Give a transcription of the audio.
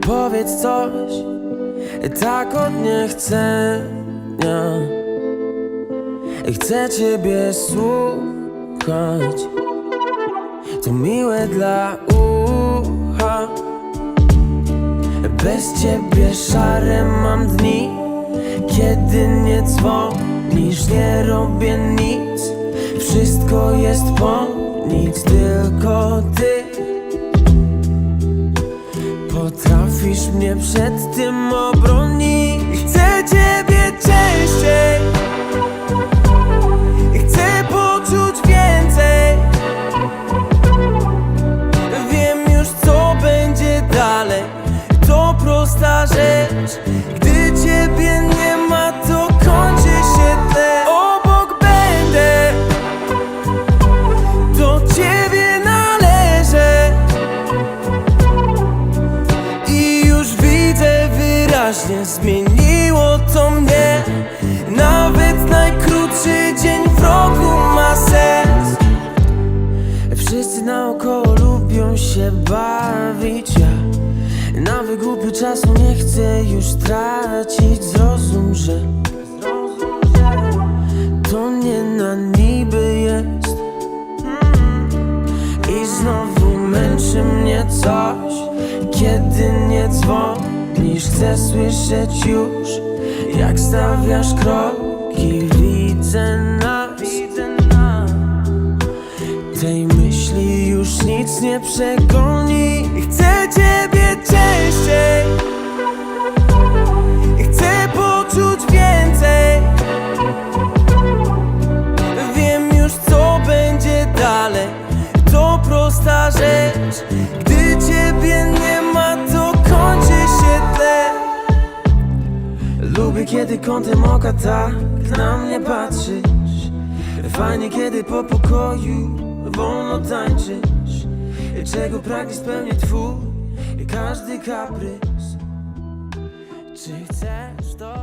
Powiedz coś tak od niechcenia. Chcę ciebie słuchać. To miłe dla ucha. Bez ciebie szare mam dni Kiedy nie dzwonisz, nie robię nic. Wszystko jest po nic, tylko ty Potrafisz mnie przed tym obronić. Chcę ciebie wyraźnie Zmieniło to mnie. Nawet najkrótszy dzień w roku ma sens. Wszyscy naokoło lubią się bawić. Ja na wygłupy czasu nie chcę już tracić. Zrozum, że To nie na niby jest. I znowu męczy mnie coś Kiedy nie dzwonisz Chcę słyszeć już Jak stawiasz kroki. Widzę nas. Tej myśli już nic nie przegoni. Chcę Lubię kiedy kątem oka tak na mnie patrzysz. Fajnie kiedy po pokoju wolno tańczysz. Czego pragnie spełniać twój każdy kaprys. Czy chcesz to